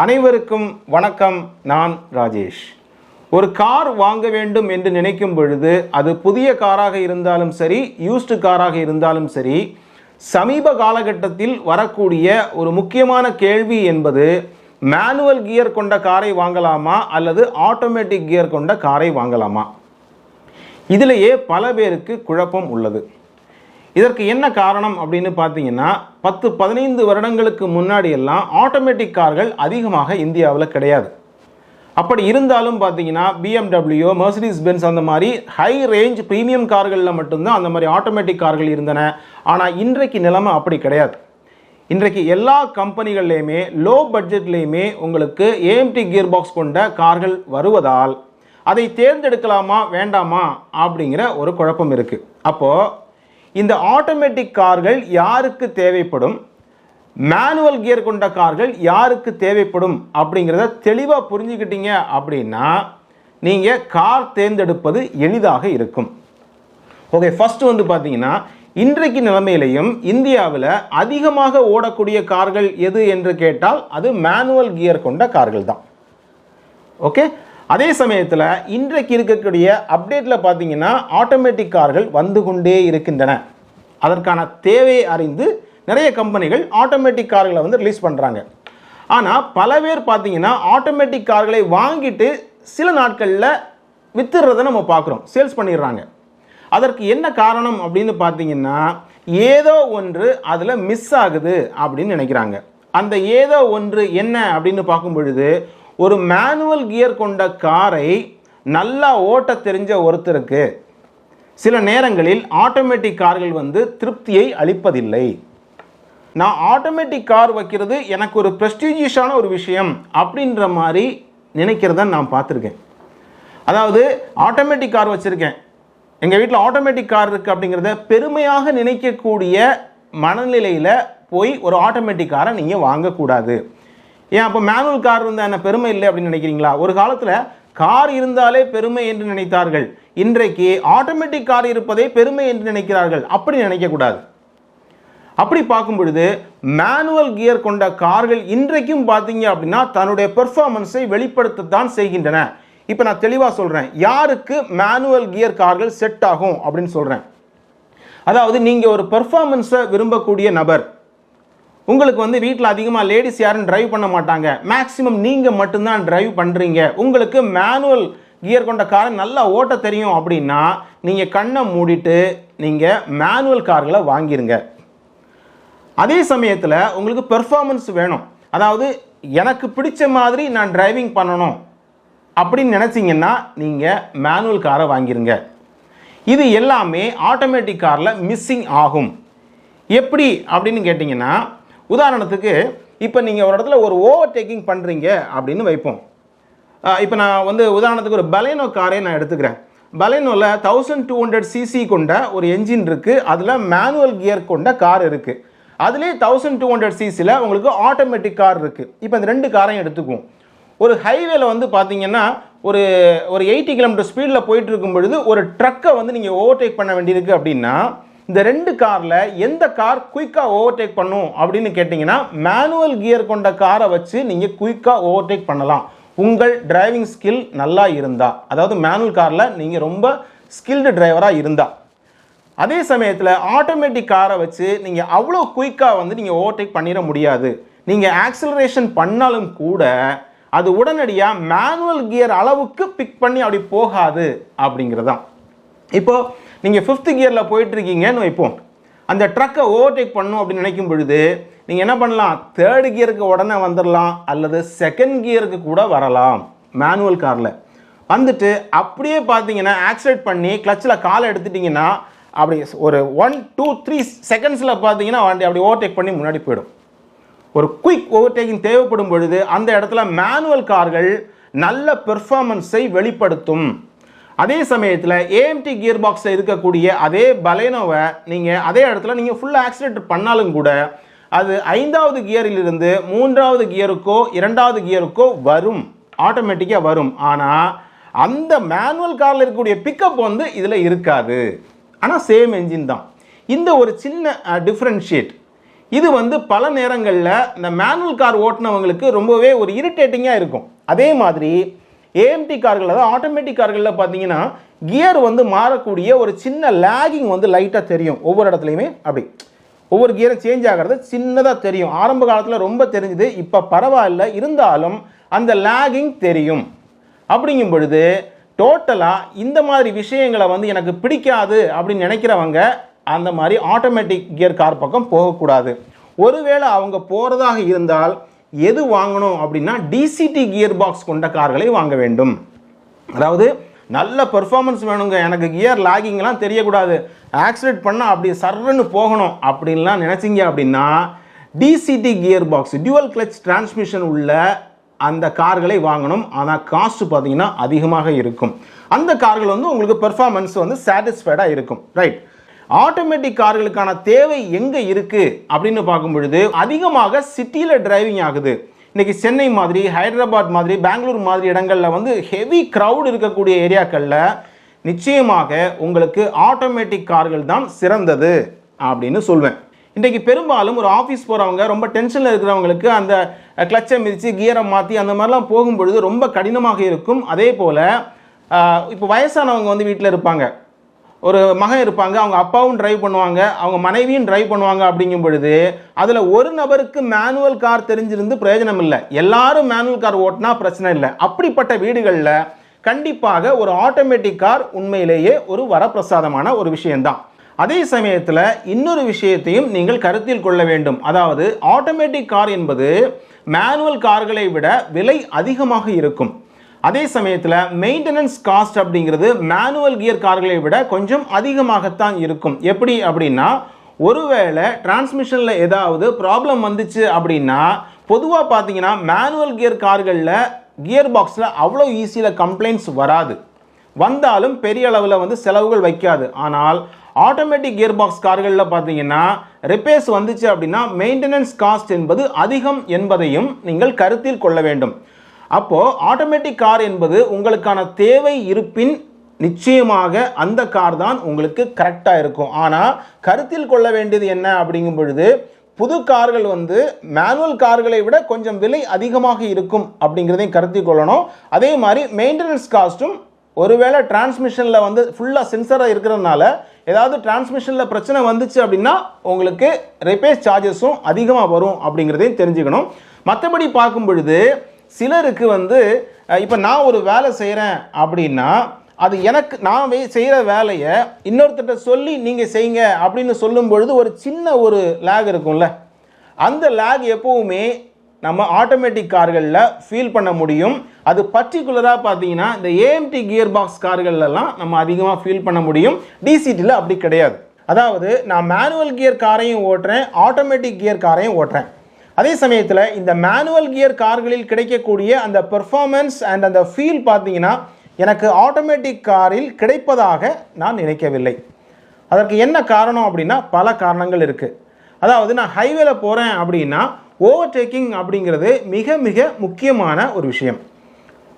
அனைவருக்கும் வணக்கம். நான் ராஜேஷ். ஒரு கார் வாங்க வேண்டும் என்று நினைக்கும் பொழுது அது புதிய காராக இருந்தாலும் சரி யூஸ்டு காராக இருந்தாலும் சரி சமீப காலகட்டத்தில் வரக்கூடிய ஒரு முக்கியமான கேள்வி என்பது மேனுவல் கியர் கொண்ட காரை வாங்கலாமா அல்லது ஆட்டோமேட்டிக் கியர் கொண்ட காரை வாங்கலாமா? இதிலேயே பல பேருக்கு குழப்பம் உள்ளது. இதற்கு என்ன காரணம் அப்படின்னு பார்த்தீங்கன்னா பத்து பதினைந்து வருடங்களுக்கு முன்னாடி எல்லாம் ஆட்டோமேட்டிக் கார்கள் அதிகமாக இந்தியாவில் கிடையாது. அப்படி இருந்தாலும் பார்த்தீங்கன்னா பிஎம்டபிள்யூ மெர்சிடிஸ் பென்ஸ் அந்த மாதிரி ஹை ரேஞ்ச் ப்ரீமியம் கார்களில் மட்டும்தான் அந்த மாதிரி ஆட்டோமேட்டிக் கார்கள் இருந்தன. ஆனால் இன்றைக்கு நிலைமை அப்படி கிடையாது. இன்றைக்கு எல்லா கம்பெனிகள்லையுமே லோ பட்ஜெட்லேயுமே உங்களுக்கு ஏஎம்டி கியர் பாக்ஸ் கொண்ட கார்கள் வருவதால் அதை தேர்ந்தெடுக்கலாமா வேண்டாமா அப்படிங்கிற ஒரு குழப்பம் இருக்குது அப்போது இந்த ஆட்டோமேட்டிக் கார்கள் யாருக்கு தேவைப்படும்? மேனுவல் கியர் கொண்ட கார்கள் யாருக்கு தேவைப்படும்? அப்படிங்கிறத தெளிவாக புரிஞ்சுக்கிட்டீங்க அப்படின்னா நீங்கள் கார் தேர்ந்தெடுப்பது எளிதாக இருக்கும். ஓகே ஃபஸ்ட்டு வந்து பார்த்தீங்கன்னா இன்றைக்கு நிலைமையிலையும் இந்தியாவில் அதிகமாக ஓடக்கூடிய கார்கள் எது என்று கேட்டால் அது மேனுவல் கியர் கொண்ட கார்கள் தான் ஓகே அதே சமயத்தில் இன்றைக்கு இருக்கக்கூடிய அப்டேட்டில் பார்த்தீங்கன்னா ஆட்டோமேட்டிக் கார்கள் வந்து கொண்டே இருக்கின்றன. அதற்கான தேவையை அறிந்து நிறைய கம்பெனிகள் ஆட்டோமேட்டிக் கார்களை வந்து ரிலீஸ் பண்ணுறாங்க ஆனால் பல பேர் பார்த்தீங்கன்னா ஆட்டோமேட்டிக் கார்களை வாங்கிட்டு சில நாட்களில் வித்துடுறதை நம்ம பார்க்குறோம் சேல்ஸ் பண்ணிடுறாங்க. அதற்கு என்ன காரணம் அப்படின்னு பார்த்தீங்கன்னா ஏதோ ஒன்று அதில் மிஸ் ஆகுது அப்படின்னு நினைக்கிறாங்க. அந்த ஏதோ ஒன்று என்ன அப்படின்னு பார்க்கும் பொழுது ஒரு மேனுவல் கியர் கொண்ட காரை நல்லா ஓட்ட தெரிஞ்ச ஒருத்தருக்கு சில நேரங்களில் ஆட்டோமேட்டிக் கார்கள் வந்து திருப்தியை அளிப்பதில்லை. நான் ஆட்டோமேட்டிக் கார் வைக்கிறது எனக்கு ஒரு ப்ரெஸ்டீஜியஸான ஒரு விஷயம் அப்படின்ற மாதிரி நினைக்கிறத நான் பார்த்துருக்கேன். அதாவது ஆட்டோமேட்டிக் கார் வச்சுருக்கேன். எங்கள் வீட்டில் ஆட்டோமேட்டிக் கார் இருக்குது அப்படிங்கிறத பெருமையாக நினைக்கக்கூடிய மனநிலையில் போய் ஒரு ஆட்டோமேட்டிக் காரை நீங்கள் வாங்கக்கூடாது. ஏன் அப்போ மேனுவல் கார் இருந்தால் என்ன பெருமை இல்லை அப்படின்னு நினைக்கிறீங்களா? ஒரு காலத்தில் கார் இருந்தாலே பெருமை என்று நினைத்தார்கள். இன்றைக்கு ஆட்டோமேட்டிக் கார் இருப்பதே பெருமை என்று நினைக்கிறார்கள். அப்படி நினைக்கக்கூடாது. அப்படி பார்க்கும் பொழுது மேனுவல் கியர் கொண்ட கார்கள் இன்றைக்கும் பார்த்தீங்க அப்படின்னா தன்னுடைய பெர்ஃபார்மன்ஸை வெளிப்படுத்தத்தான் செய்கின்றன. இப்போ நான் தெளிவாக சொல்கிறேன் யாருக்கு மேனுவல் கியர் கார்கள் செட் ஆகும் அப்படின்னு சொல்கிறேன் அதாவது நீங்கள் ஒரு பெர்ஃபார்மன்ஸை விரும்பக்கூடிய நபர். உங்களுக்கு வந்து வீட்டில் அதிகமாக லேடிஸ் யாரும் டிரைவ் பண்ண மாட்டாங்க. மேக்ஸிமம் நீங்கள் மட்டும்தான் டிரைவ் பண்ணுறீங்க உங்களுக்கு மேனுவல் கியர் கொண்ட காரை நல்லா ஓட்ட தெரியும் அப்படின்னா நீங்கள் கண்ணை மூடிட்டு நீங்கள் மேனுவல் கார்களை வாங்கிருங்க. அதே சமயத்தில் உங்களுக்கு பெர்ஃபார்மன்ஸ் வேணும். அதாவது எனக்கு பிடிச்ச மாதிரி நான் டிரைவிங் பண்ணணும் அப்படின்னு நினச்சிங்கன்னா நீங்கள் மேனுவல் காரை வாங்கிருங்க. இது எல்லாமே ஆட்டோமேட்டிக் காரில் மிஸ்ஸிங் ஆகும். எப்படி அப்படின்னு கேட்டிங்கன்னா உதாரணத்துக்கு இப்போ நீங்கள் ஒரு இடத்துல ஒரு ஓவர் டேக்கிங் பண்ணுறீங்க அப்படின்னு வைப்போம். இப்போ நான் வந்து உதாரணத்துக்கு ஒரு பலேனோ காரே நான் எடுத்துக்கிறேன். பலேனோவில் தௌசண்ட் டூ ஹண்ட்ரட் சிசி கொண்ட ஒரு என்ஜின் இருக்குது அதில் மேனுவல் கியர் கொண்ட கார் இருக்குது அதுலேயே தௌசண்ட் டூ ஹண்ட்ரட் சிசியில் உங்களுக்கு ஆட்டோமேட்டிக் கார் இருக்குது இப்போ இந்த ரெண்டு காரையும் எடுத்துக்குவோம். ஒரு ஹைவேல வந்து பார்த்தீங்கன்னா ஒரு ஒரு எயிட்டி கிலோமீட்டர் ஸ்பீடில் போயிட்டு இருக்கும் பொழுது ஒரு ட்ரக்கை வந்து நீங்கள் ஓவர்டேக் பண்ண வேண்டியிருக்கு அப்படின்னா இந்த ரெண்டு காரில் எந்த கார் குயிக்காக ஓவர்டேக் பண்ணும் அப்படின்னு கேட்டிங்கன்னா மேனுவல் கியர் கொண்ட காரை வச்சு நீங்கள் குயிக்காக ஓவர்டேக் பண்ணலாம். உங்கள் டிரைவிங் ஸ்கில் நல்லா இருந்தால் அதாவது மேனுவல் காரில் நீங்கள் ரொம்ப ஸ்கில்டு டிரைவராக இருந்தால் அதே சமயத்தில் ஆட்டோமேட்டிக் காரை வச்சு நீங்கள் அவ்வளோ குயிக்காக வந்து நீங்கள் ஓவர்டேக் பண்ணிட முடியாது. நீங்கள் ஆக்சிலரேஷன் பண்ணாலும் கூட அது உடனடியாக மேனுவல் கியர் அளவுக்கு பிக் பண்ணி அப்படி போகாது அப்படிங்கிறதான் இப்போது நீங்கள் ஃபிஃப்த்து கியரில் போயிட்டுருக்கீங்கன்னு வைப்போம். அந்த ட்ரக்கை ஓவர்டேக் பண்ணும் அப்படின்னு நினைக்கும் பொழுது நீங்கள் என்ன பண்ணலாம்? தேர்டு கியருக்கு உடனே வந்துடலாம் அல்லது செகண்ட் கியருக்கு கூட வரலாம் மேனுவல் காரில் வந்துட்டு அப்படியே பார்த்தீங்கன்னா ஆக்சிலேட் பண்ணி கிளச்சில் காலை எடுத்துட்டிங்கன்னா அப்படி ஒரு ஒன் டூ த்ரீ செகண்ட்ஸில் பார்த்தீங்கன்னா வண்டி அப்படி ஓவர்டேக் பண்ணி முன்னாடி போயிடும். ஒரு குயிக் ஓவர்டேக்கிங் தேவைப்படும் பொழுது அந்த இடத்துல மேனுவல் கார்கள் நல்ல பெர்ஃபார்மன்ஸை வெளிப்படுத்தும். அதே சமயத்தில் ஏஎம்டி கியர் பாக்ஸில் இருக்கக்கூடிய அதே பலேனோவை நீங்கள் அதே இடத்துல நீங்கள் ஃபுல் ஆக்சிலேட்டர் பண்ணாலும் கூட அது ஐந்தாவது கியரிலிருந்து மூன்றாவது கியருக்கோ இரண்டாவது கியருக்கோ வரும். ஆட்டோமேட்டிக்காக வரும். ஆனால் அந்த மேனுவல் காரில் இருக்கக்கூடிய பிக்கப் வந்து இதில் இருக்காது. ஆனால் சேம் என்ஜின் தான். இந்த ஒரு சின்ன டிஃப்ரென்ஷியேட் இது வந்து பல நேரங்களில் இந்த மேனுவல் கார் ஓட்டுனவங்களுக்கு ரொம்பவே ஒரு இரிட்டேட்டிங்காக இருக்கும். அதே மாதிரி ஏஎம்டி கார்கள் தான் ஆட்டோமேட்டிக் கார்களில் பார்த்தீங்கன்னா கியர் வந்து மாறக்கூடிய ஒரு சின்ன லேகிங் வந்து லைட்டாக தெரியும். ஒவ்வொரு இடத்துலையுமே அப்படி. ஒவ்வொரு கியரும் சேஞ்ச் ஆகிறது சின்னதாக தெரியும். ஆரம்ப காலத்தில் ரொம்ப தெரிஞ்சுது இப்போ பரவாயில்ல. இருந்தாலும் அந்த லேகிங் தெரியும். அப்படிங்கும் பொழுது டோட்டலாக இந்த மாதிரி விஷயங்களை வந்து எனக்கு பிடிக்காது அப்படின்னு நினைக்கிறவங்க அந்த மாதிரி ஆட்டோமேட்டிக் கியர் கார் பக்கம் போகக்கூடாது. ஒருவேளை அவங்க போகிறதாக இருந்தால் எது வாங்கணும் அப்படின்னா டிசிடி கியர் பாக்ஸ் கொண்ட கார்களை வாங்க வேண்டும். அதாவது நல்ல பெர்ஃபார்மன்ஸ் வேணுங்க. எனக்கு கியர் லாகிங்லாம் தெரியக்கூடாது. ஆக்சிடென்ட் பண்ணால் அப்படி சர்ன்னு போகணும் அப்படின்லாம் நினச்சிங்க அப்படின்னா DCT gear box dual clutch transmission உள்ள அந்த கார்களை வாங்கணும். ஆனால் காஸ்ட் பார்த்தீங்கன்னா அதிகமாக இருக்கும். அந்த கார்கள் வந்து உங்களுக்கு பெர்ஃபார்மன்ஸ் வந்து சாட்டிஸ்ஃபைடாக இருக்கும். ரைட் ஆட்டோமேட்டிக் கார்களுக்கான தேவை எங்கே இருக்குது அப்படின்னு பார்க்கும் பொழுது அதிகமாக சிட்டியில் டிரைவிங் ஆகுது. இன்றைக்கி சென்னை மாதிரி ஹைதராபாத் மாதிரி பெங்களூர் மாதிரி இடங்களில் வந்து ஹெவி க்ரௌட் இருக்கக்கூடிய ஏரியாக்களில் நிச்சயமாக உங்களுக்கு ஆட்டோமேட்டிக் கார்கள் தான் சிறந்தது அப்படின்னு சொல்வேன். இன்றைக்கி பெரும்பாலும் ஒரு ஆஃபீஸ் போகிறவங்க ரொம்ப டென்ஷனில் இருக்கிறவங்களுக்கு அந்த கிளச்சை மிதித்து கியரை மாற்றி அந்த மாதிரிலாம் போகும்பொழுது ரொம்ப கடினமாக இருக்கும். அதே போல் இப்போ வயசானவங்க வந்து வீட்டில் இருப்பாங்க. ஒரு மகன் இருப்பாங்க அவங்க அப்பாவும் டிரைவ் பண்ணுவாங்க அவங்க மனைவியும் டிரைவ் பண்ணுவாங்க அப்படிங்கும் பொழுது அதில் ஒரு நபருக்கு மேனுவல் கார் தெரிஞ்சிருந்து பிரயோஜனம் இல்லை. எல்லாரும் மேனுவல் கார் ஓட்டினா பிரச்சனை இல்லை. அப்படிப்பட்ட வீடுகளில் கண்டிப்பாக ஒரு ஆட்டோமேட்டிக் கார் உண்மையிலேயே ஒரு வரப்பிரசாதமான ஒரு விஷயம்தான். அதே சமயத்தில் இன்னொரு விஷயத்தையும் நீங்கள் கருத்தில் கொள்ள வேண்டும். அதாவது ஆட்டோமேட்டிக் கார் என்பது மேனுவல் கார்களை விட விலை அதிகமாக இருக்கும். அதே சமயத்தில் மெயின்டெனன்ஸ் காஸ்ட் அப்படிங்கிறது மேனுவல் கியர் கார்களை விட கொஞ்சம் அதிகமாகத்தான் இருக்கும். எப்படி அப்படின்னா ஒருவேளை டிரான்ஸ்மிஷனில் ஏதாவது ப்ராப்ளம் வந்துச்சு அப்படின்னா பொதுவாக பார்த்தீங்கன்னா மேனுவல் கியர் கார்களில் கியர் பாக்ஸில் அவ்வளோ ஈஸியில் கம்ப்ளைண்ட்ஸ் வராது. வந்தாலும் பெரிய அளவில் வந்து செலவுகள் வைக்காது. ஆனால் ஆட்டோமேட்டிக் கியர் பாக்ஸ் கார்களில் பார்த்தீங்கன்னா ரிப்பேர்ஸ் வந்துச்சு அப்படின்னா மெயின்டெனன்ஸ் காஸ்ட் என்பது அதிகம் என்பதையும் நீங்கள் கருத்தில் கொள்ள வேண்டும். அப்போது ஆட்டோமேட்டிக் கார் என்பது உங்களுக்கான தேவை இருப்பின் நிச்சயமாக அந்த கார் தான் உங்களுக்கு கரெக்டாக இருக்கும். ஆனால் கருத்தில் கொள்ள வேண்டியது என்ன அப்படிங்கும் பொழுது புது கார்கள் வந்து மேனுவல் கார்களை விட கொஞ்சம் விலை அதிகமாக இருக்கும் அப்படிங்கிறதையும் கருத்தில் கொள்ளணும். அதே மாதிரி மெயின்டெனன்ஸ் காஸ்ட்டும் ஒருவேளை டிரான்ஸ்மிஷனில் வந்து ஃபுல்லாக சென்சராக இருக்கிறதுனால ஏதாவது டிரான்ஸ்மிஷனில் பிரச்சனை வந்துச்சு அப்படின்னா உங்களுக்கு ரிப்பேர் சார்ஜஸும் அதிகமாக வரும் அப்படிங்கிறதையும் தெரிஞ்சுக்கணும். மற்றபடி பார்க்கும் பொழுது சிலருக்கு வந்து இப்போ நான் ஒரு வேலை செய்கிறேன் அப்படின்னா அது எனக்கு நான் வே- செய்கிற வேலையை இன்னொருத்தர்கிட்ட சொல்லி நீங்கள் செய்யுங்க அப்படின்னு சொல்லும் பொழுது ஒரு சின்ன ஒரு லேக் இருக்கும்ல. அந்த லேக் எப்போவுமே நம்ம ஆட்டோமேட்டிக் கார்களில் ஃபீல் பண்ண முடியும். அது பர்டிகுலராக பார்த்தீங்கன்னா இந்த ஏஎம்டி கியர் பாக்ஸ் கார்கள்லாம் நம்ம அதிகமாக ஃபீல் பண்ண முடியும். டிசிடியில் அப்படி கிடையாது. அதாவது நான் மேனுவல் கியர் காரையும் ஓட்டுறேன் ஆட்டோமேட்டிக் கியர் காரையும் ஓட்டுறேன். அதே சமயத்தில் இந்த மேனுவல் கியர் கார்களில் கிடைக்கக்கூடிய அந்த பெர்ஃபார்மன்ஸ் அண்ட் அந்த ஃபீல் பார்த்தீங்கன்னா எனக்கு ஆட்டோமேட்டிக் காரில் கிடைப்பதாக நான் நினைக்கவில்லை. அதற்கு என்ன காரணம் அப்படின்னா பல காரணங்கள் இருக்குது அதாவது நான் ஹைவேல போகிறேன் அப்படின்னா ஓவர்டேக்கிங் அப்படிங்கிறது மிக மிக முக்கியமான ஒரு விஷயம்.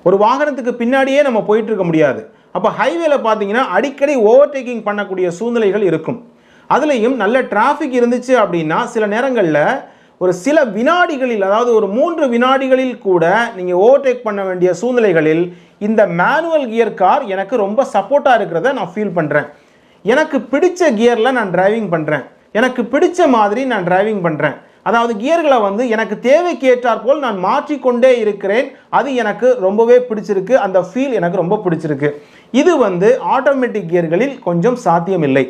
ஒரு வாகனத்துக்கு பின்னாடியே நம்ம போயிட்டுருக்க முடியாது. அப்போ ஹைவேல பார்த்தீங்கன்னா அடிக்கடி ஓவர்டேக்கிங் பண்ணக்கூடிய சூழ்நிலைகள் இருக்கும். அதுலேயும் நல்ல டிராஃபிக் இருந்துச்சு அப்படின்னா சில நேரங்களில் ஒரு சில வினாடிகளில் அதாவது ஒரு மூன்று வினாடிகளில் கூட நீங்கள் ஓவர்டேக் பண்ண வேண்டிய சூழ்நிலைகளில் இந்த மேனுவல் கியர் கார் எனக்கு ரொம்ப சப்போர்ட்டாக இருக்கிறத நான் ஃபீல் பண்ணுறேன் எனக்கு பிடிச்ச கியரில் நான் டிரைவிங் பண்ணுறேன் எனக்கு பிடிச்ச மாதிரி நான் டிரைவிங் பண்ணுறேன் அதாவது கியர்களை வந்து எனக்கு தேவைக்கு ஏற்றாற்போல் நான் மாற்றிக்கொண்டே இருக்கிறேன். அது எனக்கு ரொம்பவே பிடிச்சிருக்கு. அந்த ஃபீல் எனக்கு ரொம்ப பிடிச்சிருக்கு. இது வந்து ஆட்டோமேட்டிக் கியர்களில் கொஞ்சம் சாத்தியமில்லை.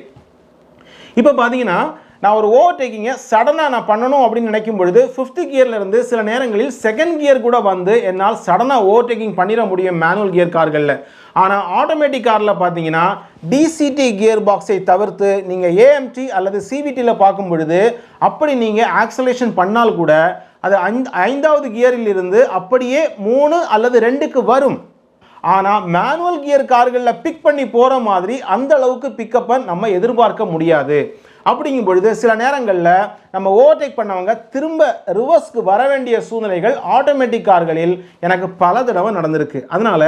இப்போ பார்த்தீங்கன்னா நான் ஒரு ஓவர்டேக்கிங்கை சடனாக நான் பண்ணணும் அப்படின்னு நினைக்கும் பொழுது ஃபிஃப்த் கியர்லேருந்து சில நேரங்களில் செகண்ட் கியர் கூட வந்து என்னால் சடனாக ஓவர்டேக்கிங் பண்ணிட முடியும் மேனுவல் கியர் கார்களில். ஆனால் ஆட்டோமேட்டிக் காரில் பார்த்தீங்கன்னா டிசிடி கியர் பாக்ஸை தவிர்த்து நீங்கள் ஏஎம்டி அல்லது சிவிடியில் பார்க்கும் பொழுது அப்படி நீங்கள் ஆக்சலேஷன் பண்ணால் கூட அது ஐந்து ஐந்தாவது கியரில் இருந்து அப்படியே மூணு அல்லது ரெண்டுக்கு வரும். ஆனால் மேனுவல் கியர் கார்களில் பிக் பண்ணி போகிற மாதிரி அந்த அளவுக்கு பிக்கப்பை நம்ம எதிர்பார்க்க முடியாது. அப்படிங்கும் பொழுது சில நேரங்களில் நம்ம ஓவர்டேக் பண்ணவங்க திரும்ப ரிவர்ஸ்க்கு வர வேண்டிய சூழ்நிலைகள் ஆட்டோமேட்டிக் கார்களில் எனக்கு பல தடவை நடந்திருக்கு. அதனால்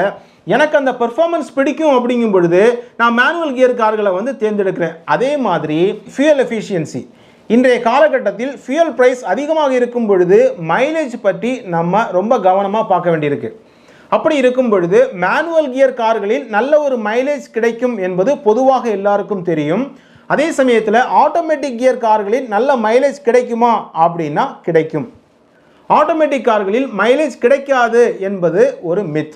எனக்கு அந்த பெர்ஃபார்மன்ஸ் பிடிக்கும் அப்படிங்கும் பொழுது நான் மேனுவல் கியர் கார்களை வந்து தேர்ந்தெடுக்கிறேன். அதே மாதிரி ஃபியூயல் எஃபிஷியன்சி இன்றைய காலகட்டத்தில் ஃபியூயல் ப்ரைஸ் அதிகமாக இருக்கும் பொழுது மைலேஜ் பற்றி நம்ம ரொம்ப கவனமாக பார்க்க வேண்டியிருக்கு. அப்படி இருக்கும் பொழுது மேனுவல் கியர் கார்களில் நல்ல ஒரு மைலேஜ் கிடைக்கும் என்பது பொதுவாக எல்லாருக்கும் தெரியும். அதே சமயத்தில் ஆட்டோமேட்டிக் கியர் கார்களில் நல்ல மைலேஜ் கிடைக்குமா அப்படின்னா கிடைக்கும். ஆட்டோமேட்டிக் கார்களில் மைலேஜ் கிடைக்காது என்பது ஒரு மித்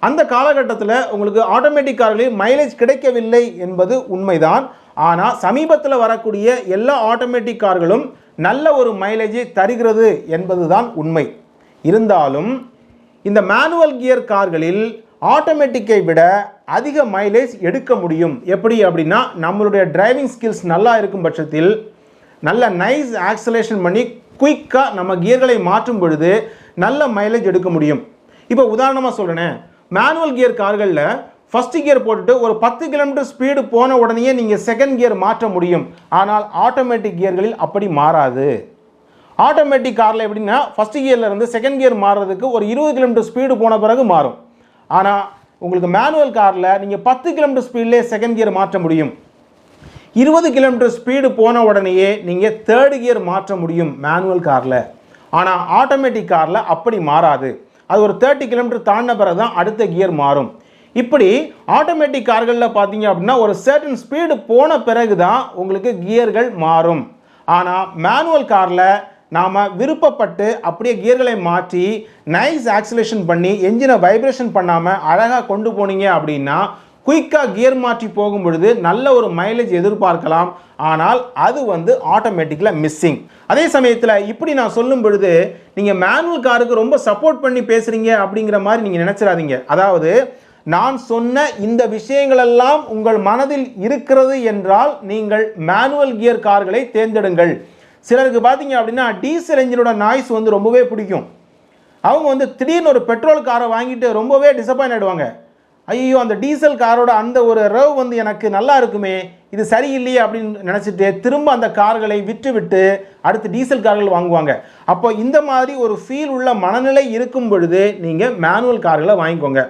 அந்த காலகட்டத்தில் உங்களுக்கு ஆட்டோமேட்டிக் கார்களில் மைலேஜ் கிடைக்கவில்லை என்பது உண்மைதான். ஆனால் சமீபத்தில் வரக்கூடிய எல்லா ஆட்டோமேட்டிக் கார்களும் நல்ல ஒரு மைலேஜை தருகிறது என்பதுதான் உண்மை. இருந்தாலும் இந்த மேனுவல் கியர் கார்களில் ஆட்டோமேட்டிக்கை விட அதிக மைலேஜ் எடுக்க முடியும். எப்படி அப்படின்னா நம்மளுடைய டிரைவிங் ஸ்கில்ஸ் நல்லா இருக்கும் பட்சத்தில் நல்ல நைஸ் ஆக்சலேஷன் பண்ணி குயிக்காக நம்ம கியர்களை மாற்றும் பொழுது நல்ல மைலேஜ் எடுக்க முடியும். இப்போ உதாரணமாக சொல்கிறேன் மேனுவல் கியர் கார்களில் ஃபஸ்ட்டு கியர் போட்டுட்டு ஒரு பத்து கிலோமீட்டர் ஸ்பீடு போன உடனேயே நீங்கள் செகண்ட் கியர் மாற்ற முடியும். ஆனால் ஆட்டோமேட்டிக் கியர்களில் அப்படி மாறாது. ஆட்டோமேட்டிக் காரில் எப்படின்னா ஃபஸ்ட் கியரில் இருந்து செகண்ட் கியர் மாறுறதுக்கு ஒரு இருபது கிலோமீட்டர் ஸ்பீடு போன பிறகு மாறும். ஆனால் உங்களுக்கு மேனுவல் காரில் நீங்கள் பத்து கிலோமீட்டர் ஸ்பீட்லேயே செகண்ட் கியர் மாற்ற முடியும். இருபது கிலோமீட்டர் ஸ்பீடு போன உடனேயே நீங்கள் தேர்டு கியர் மாற்ற முடியும் மேனுவல் காரில் ஆனால் ஆட்டோமேட்டிக் காரில் அப்படி மாறாது. அது ஒரு தேர்ட்டி கிலோமீட்டர் தாண்டின பிறகு தான் அடுத்த கியர் மாறும். இப்படி ஆட்டோமேட்டிக் கார்களில் பார்த்தீங்க அப்படின்னா ஒரு சர்டன் ஸ்பீடு போன பிறகு தான் உங்களுக்கு கியர்கள் மாறும். ஆனால் மேனுவல் காரில் நாம் விருப்பப்பட்டு அப்படியே கியர்களை மாற்றி நைஸ் ஆக்சிலேஷன் பண்ணி என்ஜினை வைப்ரேஷன் பண்ணாமல் அழகாக கொண்டு போனீங்க அப்படின்னா குயிக்காக கியர் மாற்றி போகும் பொழுது நல்ல ஒரு மைலேஜ் எதிர்பார்க்கலாம். ஆனால் அது வந்து ஆட்டோமேட்டிக்கில் மிஸ்ஸிங் அதே சமயத்தில் இப்படி நான் சொல்லும் பொழுது நீங்கள் மேனுவல் காருக்கு ரொம்ப சப்போர்ட் பண்ணி பேசுகிறீங்க அப்படிங்கிற மாதிரி நீங்கள் நினச்சிடாதீங்க. அதாவது நான் சொன்ன இந்த விஷயங்களெல்லாம் உங்கள் மனதில் இருக்கிறது என்றால் நீங்கள் மேனுவல் கியர் கார்களை தேர்ந்தெடுங்கள். சிலருக்கு பார்த்தீங்க அப்படின்னா டீசல் என்ஜினோட நாய்ஸ் வந்து ரொம்பவே பிடிக்கும். அவங்க வந்து திடீர்னு ஒரு பெட்ரோல் காரை வாங்கிட்டு ரொம்பவே டிசப்பாயின்ட் ஆகிடுவாங்க ஐயோ அந்த டீசல் காரோட அந்த ஒரு ரவ் வந்து எனக்கு நல்லா இருக்குமே இது சரியில்லையே அப்படின்னு நினச்சிட்டு திரும்ப அந்த கார்களை விட்டு விட்டு அடுத்து டீசல் கார்கள் வாங்குவாங்க. அப்போ இந்த மாதிரி ஒரு ஃபீல் உள்ள மனநிலை இருக்கும் பொழுது நீங்கள் மேனுவல் கார்களை வாங்கிக்கோங்க.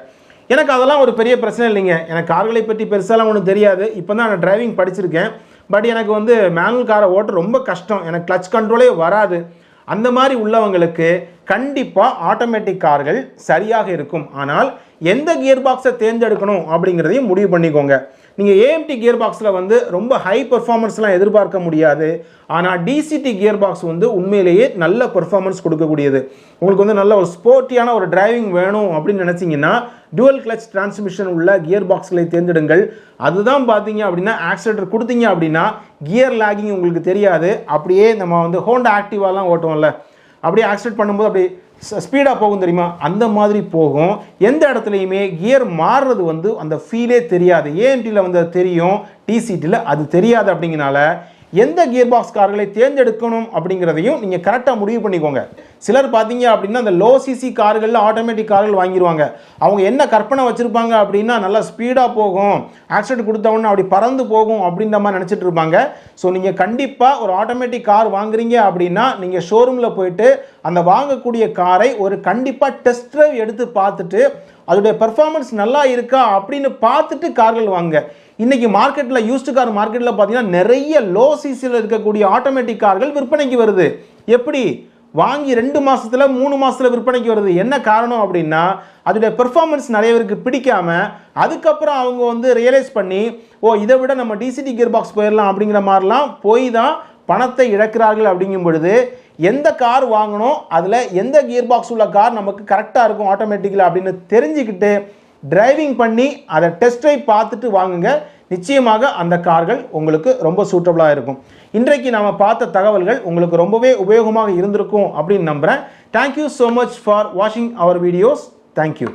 எனக்கு அதெல்லாம் ஒரு பெரிய பிரச்சனை இல்லைங்க. எனக்கு கார்களை பற்றி பெருசாலாம் ஒன்றும் தெரியாது. இப்போ தான் நான் டிரைவிங் படிச்சிருக்கேன். பட் எனக்கு வந்து மேனுவல் காரை ஓட்ட ரொம்ப கஷ்டம். எனக்கு கிளச் கண்ட்ரோலே வராது. அந்த மாதிரி உள்ளவங்களுக்கு கண்டிப்பாக ஆட்டோமேட்டிக் கார்கள் சரியாக இருக்கும். ஆனால் எந்த கியர் பாக்ஸை தேர்ந்தெடுக்கணும் அப்படிங்கிறதையும் முடிவு பண்ணிக்கோங்க. நீங்கள் ஏஎம்டி கியர் பாக்ஸில் வந்து ரொம்ப ஹை பெர்ஃபார்மன்ஸ்லாம் எதிர்பார்க்க முடியாது. ஆனால் டிசிடி கியர் பாக்ஸ் வந்து உண்மையிலேயே நல்ல பெர்ஃபார்மன்ஸ் கொடுக்கக்கூடியது. உங்களுக்கு வந்து நல்ல ஒரு ஸ்போர்ட்டியான ஒரு டிரைவிங் வேணும் அப்படின்னு நினச்சிங்கன்னா டுவல் கிளச் டிரான்ஸ்மிஷன் உள்ள கியர் பாக்ஸ்களை தேர்ந்தெடுங்கள். அதுதான் பார்த்தீங்க அப்படின்னா ஆக்சிலேட்டர் கொடுத்தீங்க அப்படின்னா கியர் லாகிங் உங்களுக்கு தெரியாது. அப்படியே நம்ம வந்து ஹோண்டா ஆக்டிவாலாம் ஓட்டுவோம்ல. அப்படியே ஆக்சிடென்ட் பண்ணும்போது அப்படி ஸ்பீடாக போகும் தெரியுமா? அந்த மாதிரி போகும். எந்த இடத்துலையுமே கியர் மாறுறது வந்து அந்த ஃபீலே தெரியாது. ஏஎன்டியில் வந்து அது தெரியும். டிசிடியில் அது தெரியாது அப்படிங்கிறனால எந்த கியர் பாக்ஸ் கார்களை தேர்ந்தெடுக்கணும் அப்படிங்கிறதையும் நீங்கள் கரெக்டாக முடிவு பண்ணிக்கோங்க. சிலர் பார்த்தீங்க அப்படின்னா அந்த லோ சிசி கார்களில் ஆட்டோமேட்டிக் கார்கள் வாங்கிடுவாங்க அவங்க என்ன கற்பனை வச்சுருப்பாங்க அப்படின்னா நல்லா ஸ்பீடாக போகும். ஆக்சிடென்ட் கொடுத்தவொன்னே அப்படி பறந்து போகும் அப்படின்ற மாதிரி நினச்சிட்டு இருப்பாங்க. ஸோ நீங்கள் கண்டிப்பாக ஒரு ஆட்டோமேட்டிக் கார் வாங்குறீங்க அப்படின்னா நீங்கள் ஷோரூமில் போயிட்டு அந்த வாங்கக்கூடிய காரை ஒரு கண்டிப்பாக டெஸ்ட் ட்ரைவ் எடுத்து பார்த்துட்டு அதோடைய பெர்ஃபார்மன்ஸ் நல்லா இருக்கா அப்படின்னு பார்த்துட்டு கார்கள் வாங்க. இன்னைக்கு மார்க்கெட்டில் யூஸ்டு கார் மார்க்கெட்டில் பார்த்தீங்கன்னா நிறைய லோ சிசியில் இருக்கக்கூடிய ஆட்டோமேட்டிக் கார்கள் விற்பனைக்கு வருது. எப்படி? வாங்கி ரெண்டு மாதத்தில் மூணு மாதத்தில் விற்பனைக்கு வருது. என்ன காரணம் அப்படின்னா அதோடைய பெர்ஃபார்மன்ஸ் நிறைய பேருக்கு பிடிக்காம அதுக்கப்புறம் அவங்க வந்து ரியலைஸ் பண்ணி ஓ இதை விட நம்ம டிசிடி கியர் பாக்ஸ் போயிடலாம் அப்படிங்கிற மாதிரிலாம் போய் தான் பணத்தை இழக்கிறார்கள் அப்படிங்கும் பொழுது எந்த கார் வாங்கணும் அதில் எந்த கியர் பாக்ஸ் உள்ள கார் நமக்கு கரெக்டாக இருக்கும் ஆட்டோமேட்டிக்கில் அப்படின்னு தெரிஞ்சுக்கிட்டு டிரைவிங் பண்ணி அதை டெஸ்ட்டை பார்த்துட்டு வாங்குங்க. நிச்சயமாக அந்த கார்கள் உங்களுக்கு ரொம்ப சூட்டபுளாக இருக்கும். இன்றைக்கு நாம் பார்த்த தகவல்கள் உங்களுக்கு ரொம்பவே உபயோகமாக இருந்திருக்கும் அப்படின்னு நம்புகிறேன் தேங்க்யூ ஸோ மச் ஃபார் வாட்சிங் அவர் வீடியோஸ் தேங்க்யூ